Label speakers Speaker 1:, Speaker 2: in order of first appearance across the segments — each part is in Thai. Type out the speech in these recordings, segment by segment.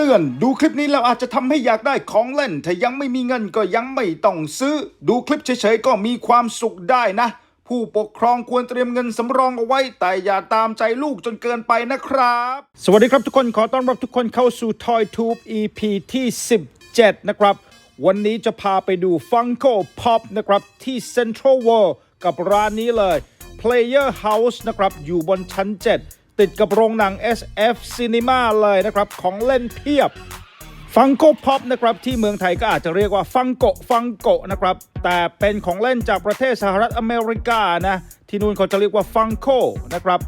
Speaker 1: เตือน ดูคลิปนี้แล้วอาจจะทำให้อยากได้ของเล่น ถ้ายังไม่มีเงินก็ยังไม่ต้องซื้อ ดูคลิปเฉยๆก็มีความสุขได้นะ ผู้ปกครองควรเตรียมเงินสำรองเอาไว้ แต่อย่าตามใจลูกจนเกินไปนะครับ สวัสดีครับทุกคนขอต้อนรับทุกคนเข้าสู่ Toy Tube EP ที่ 17 นะครับ วันนี้จะพาไปดู Funko Pop นะครับ ที่ Central World กับร้านนี้เลย Player House นะครับอยู่บนชั้น 7 ติดกับโรงหนัง SF Cinema เลยนะครับ ของเล่นเพียบฟังโกพ็อปนะครับที่เมืองไทยก็อาจจะเรียกว่าฟังโกฟังโกนะครับ แต่เป็นของเล่นจากประเทศสหรัฐอเมริกานะ ที่นู่นเขาจะเรียกว่าฟังโกนะครับ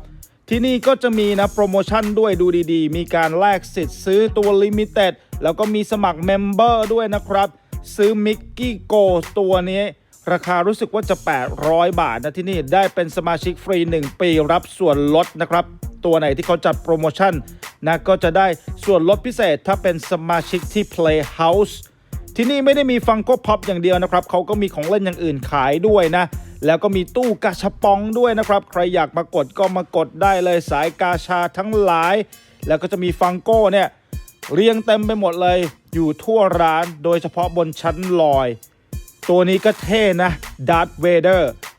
Speaker 1: ที่นี่ก็จะมีนะโปรโมชั่นด้วยดูดีๆ มีการแลกสิทธิ์ซื้อตัวลิมิเต็ดแล้วก็มีสมัครเมมเบอร์ด้วยนะครับ ซื้อมิกกี้โกตัวนี้ ราคารู้สึกว่าจะ 800 บาทนะที่นี่ได้เป็นสมาชิกฟรี 1 ปีรับส่วนลดนะครับ ตัวไหนที่เขาจัดโปรโมชั่นนะก็จะได้ส่วนลดพิเศษถ้าเป็นสมาชิกที่ Playhouse ที่นี่ไม่ได้มีฟังโกพ็อปอย่างเดียวนะครับเขาก็มีของเล่นอย่างอื่นขายด้วยนะ แล้วก็มีตู้กาชาปองด้วยนะครับ ใครอยากมากดก็มากดได้เลยสายกาชาทั้งหลาย แล้วก็จะมีฟังโก้เนี่ยเรียงเต็มไปหมดเลยอยู่ทั่วร้านโดยเฉพาะบนชั้นลอย ตัวนี้ก็เท่นะด a r t h Vader ดี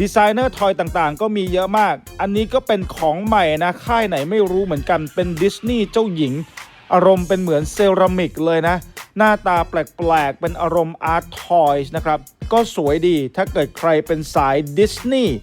Speaker 1: ดีไซเนอร์ทอยต่างๆ ก็มีเยอะมาก อันนี้ก็เป็นของใหม่นะ ค่ายไหนไม่รู้เหมือนกัน เป็นดิสนีย์เจ้าหญิง อารมณ์เป็นเหมือนเซรามิกเลยนะ หน้าตาแปลกๆ เป็นอารมณ์อาร์ตทอยส์นะครับ ก็สวยดี ถ้าเกิดใครเป็นสายดิสนีย์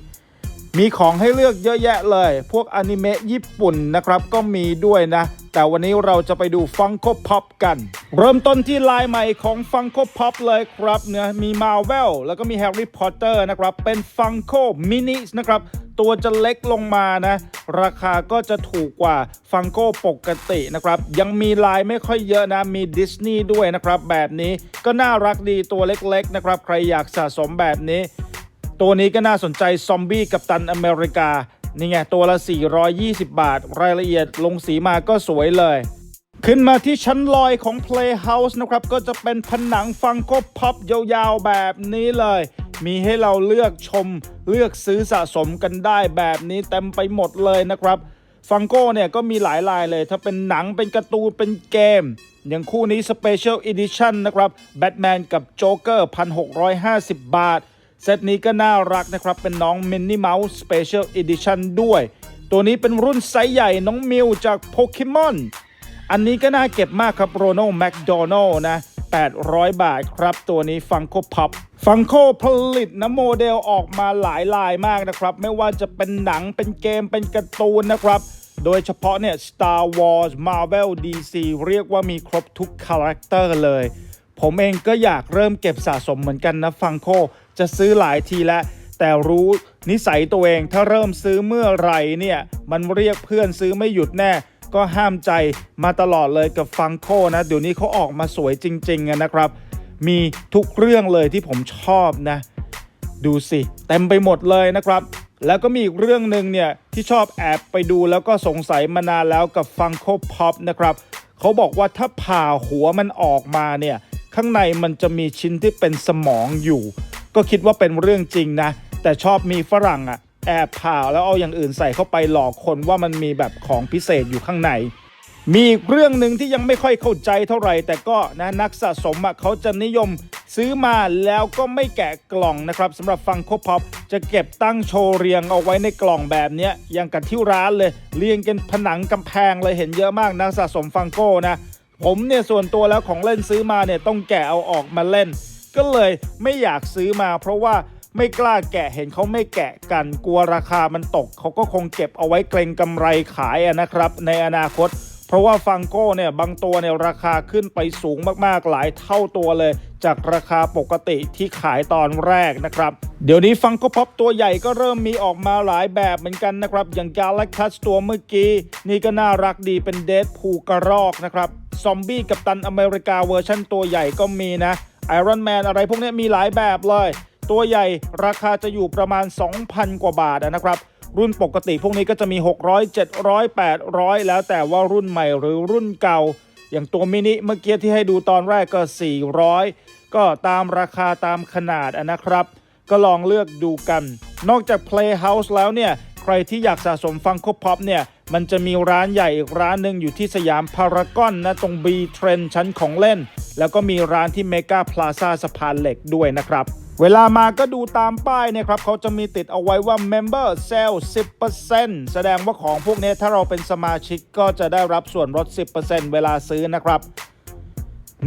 Speaker 1: มีของให้เลือกเยอะแยะเลย พวกอนิเมะญี่ปุ่นนะครับก็มีด้วยนะ แต่วันนี้เราจะไปดู Funko Pop กัน เริ่มต้นที่ลายใหม่ของ Funko Pop เลยครับเนี่ยมี Marvel แล้วก็มี Harry Potter นะครับ เป็น Funko Mini นะครับตัวจะเล็กลงมานะ ราคาก็จะถูกกว่า Funko ปกตินะครับ ยังมีลายไม่ค่อยเยอะนะ มีดิสนีย์ด้วยนะครับ แบบนี้ก็น่ารักดีตัวเล็กๆนะครับ ใครอยากสะสมแบบนี้ ตัวนี้ก็น่าสนใจซอมบี้กับตันอเมริกา นี่ไง ตัวละ 420 บาท รายละเอียดลงสีมาก็สวยเลย ขึ้นมาที่ชั้นลอยของ Playhouse นะครับ ก็จะเป็นผนังฟังโกพับยาวๆแบบนี้เลย มีให้เราเลือกชมเลือกซื้อสะสมกันได้แบบนี้เต็มไปหมดเลยนะครับฟังโก้เนี่ยก็มีหลายลายเลย ถ้าเป็นหนังเป็นการ์ตูนเป็นเกม อย่างคู่นี้ Special Edition นะครับแบทแมนกับโจ๊กเกอร์ 1,650 บาท เซตนี้ก็น่ารักนะครับ เป็นน้อง Minnie Mouse Special Edition ด้วย ตัวนี้เป็นรุ่นไซส์ใหญ่น้องมิวจากโปเกมอนอันนี้ก็น่าเก็บมากครับโรนัลแมคโดนัลนะ 800 บาทครับ ตัวนี้ฟังโ o พับฟังโ o ผลิตนะโมเดลออกมาหลายลายมากนะครับ ไม่ว่าจะเป็นหนังเป็นเกมเป็นการ์ตูนนะครับ โดยเฉพาะเนี่ย Star Wars Marvel DC เรียกว่ามีครบทุกคาแรคเตอร์เลย ผมเองก็อยากเริ่มเก็บสะสมเหมือนกันนะฟังโ o จะซื้อหลายทีแล้วแต่รู้นิสัยตัวเองถ้าเริ่มซื้อเมื่อไหร่เนี่ย มันเรียกเพื่อนซื้อไม่หยุดแน่ ก็ห้ามใจมาตลอดเลยกับฟังโ o นะเดี๋ยวนี้เขาออกมาสวยจริงๆนะครับ มีทุกเรื่องเลยที่ผมชอบนะ ดูสิเต็มไปหมดเลยนะครับแล้วก็มีอีกเรื่องหนึ่งเนี่ย ที่ชอบแอบไปดูแล้วก็สงสัยมานานแล้วกับ Funko Pop นะครับ เขาบอกว่าถ้าผ่าหัวมันออกมาเนี่ย ข้างในมันจะมีชิ้นที่เป็นสมองอยู่ ก็คิดว่าเป็นเรื่องจริงนะ แต่ชอบมีฝรั่งอะแอบผ่าแล้วเอาอย่างอื่นใส่เข้าไปหลอกคนว่ามันมีแบบของพิเศษอยู่ข้างใน มีอีกเรื่องหนึ่งที่ยังไม่ค่อยเข้าใจเท่าไหร่ แต่ก็นะนักสะสมอะเขาจะนิยมซื้อมาแล้วก็ไม่แกะกล่องนะครับสำหรับฟังโคพอปจะเก็บตั้งโชว์เรียงเอาไว้ในกล่องแบบนี้ยอย่างกับที่ร้านเลย เรียงกันผนังกำแพงเลยเห็นเยอะมากนักสะสมฟังโก้นะ ผมเนี่ยส่วนตัวแล้วของเล่นซื้อมาเนี่ยต้องแกะเอาออกมาเล่น ก็เลยไม่อยากซื้อมา เพราะว่าไม่กล้าแกะเห็นเขาไม่แกะกันกลัวราคามันตก เขาก็คงเก็บเอาไว้เกรงกำไรขายนะครับ ในอนาคต เพราะว่าฟังโก้เนี่ยบางตัวเนี่ยราคาขึ้นไปสูงมากๆหลายเท่าตัวเลย จากราคาปกติที่ขายตอนแรกนะครับ เดี๋ยวนี้ฟังโก้พ็อปตัวใหญ่ก็เริ่มมีออกมาหลายแบบเหมือนกันนะครับ อย่าง Galactus ตัวเมื่อกี้ นี่ก็น่ารักดีเป็นเดดพูกระรอกนะครับซอมบี้กับตันอเมริกาเวอร์ชันตัวใหญ่ก็มีนะ ไอรอนแมนอะไรพวกนี้มีหลายแบบเลย ตัวใหญ่ราคาจะอยู่ประมาณ 2,000 กว่าบาทนะครับ รุ่นปกติพวกนี้ก็จะมี 600 700 800 แล้วแต่ว่ารุ่นใหม่หรือรุ่นเก่า อย่างตัวมินิเมื่อกี้ที่ให้ดูตอนแรกก็ 400 ก็ตามราคาตามขนาดนะครับ ก็ลองเลือกดูกัน นอกจาก Playhouse แล้วเนี่ย ใครที่อยากสะสมฟังโคพ็อปเนี่ยมันจะมีร้านใหญ่อีกร้านหนึ่งอยู่ที่สยามพารากอนนะตรง B เทรนชั้นของเล่น แล้วก็มีร้านที่เมกาพลาซาสะพานเหล็กด้วยนะครับ เวลามาก็ดูตามป้ายเนี่ยครับเขาจะมีติดเอาไว้ว่า Member Sale 10%แสดงว่าของพวกนี้ถ้าเราเป็นสมาชิกก็จะได้รับส่วนลด 10%เวลาซื้อนะครับ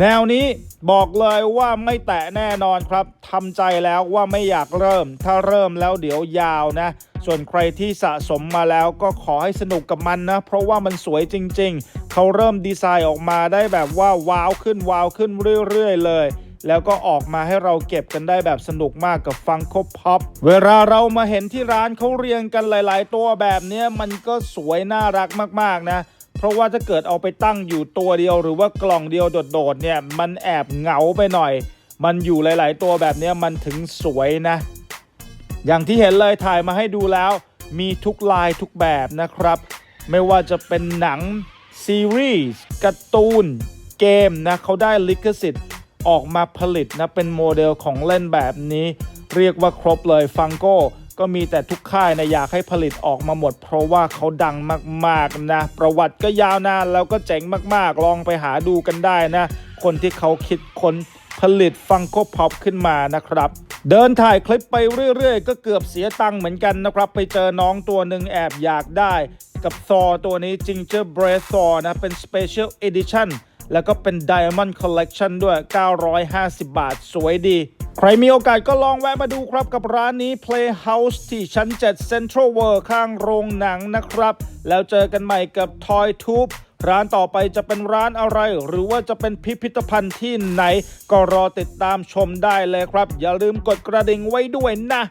Speaker 1: แนวนี้บอกเลยว่าไม่แตะแน่นอนครับทำใจแล้วว่าไม่อยากเริ่ม ถ้าเริ่มแล้วเดี๋ยวยาวนะ ส่วนใครที่สะสมมาแล้วก็ขอให้สนุกกับมันนะ เพราะว่ามันสวยจริง ๆ เขาเริ่มดีไซน์ออกมาได้แบบว่าว้าวขึ้นว้าวขึ้นเรื่อยๆ เลย แล้วก็ออกมาให้เราเก็บกันได้แบบสนุกมากกับฟัง c o Pop เวลาเรามาเห็นที่ร้านเขาเรียงกันหลาย ๆ ตัวแบบนี้มันก็สวยน่ารักมากๆนะเพราะว่าถ้าเกิดเอาไปตั้งอยู่ตัวเดียวหรือว่ากล่องเดียวโดดๆเนี่ยมันแอบเหงาไปหน่อย มันอยู่หลาย ๆ ตัวแบบนี้มันถึงสวยนะ อย่างที่เห็นเลยถ่ายมาให้ดูแล้ว มีทุกลายทุกแบบนะครับ ไม่ว่าจะเป็นหนัง ซีรีส์การ์ตูน เกมนะเขาได้ลิขสิทธิ์ ออกมาผลิตนะเป็นโมเดลของเล่นแบบนี้ เรียกว่าครบเลยฟังโก้ก็มีแต่ทุกค่ายนะอยากให้ผลิตออกมาหมด เพราะว่าเขาดังมากๆนะ ประวัติก็ยาวนานแล้วก็เจ๋งมากๆ ลองไปหาดูกันได้นะ คนที่เขาคิดค้นผลิตฟังโกพ็อปขึ้นมานะครับ เดินถ่ายคลิปไปเรื่อยๆ ก็เกือบเสียตังค์เหมือนกันนะครับ ไปเจอน้องตัวหนึ่งแอบอยากได้ กับซอตัวนี้ Ginger Breath Thor นะเป็น Special Edition แล้วก็เป็น Diamond Collection ด้วย 950 บาท สวยดี ใครมีโอกาสก็ลองแวะมาดูครับกับร้านนี้ Playhouse ที่ชั้น 7 Central World ข้างโรงหนังนะครับ แล้วเจอกันใหม่กับ Toy Tube ร้านต่อไปจะเป็นร้านอะไร หรือว่าจะเป็นพิพิธภัณฑ์ที่ไหน ก็รอติดตามชมได้เลยครับ อย่าลืมกดกระดิ่งไว้ด้วยนะ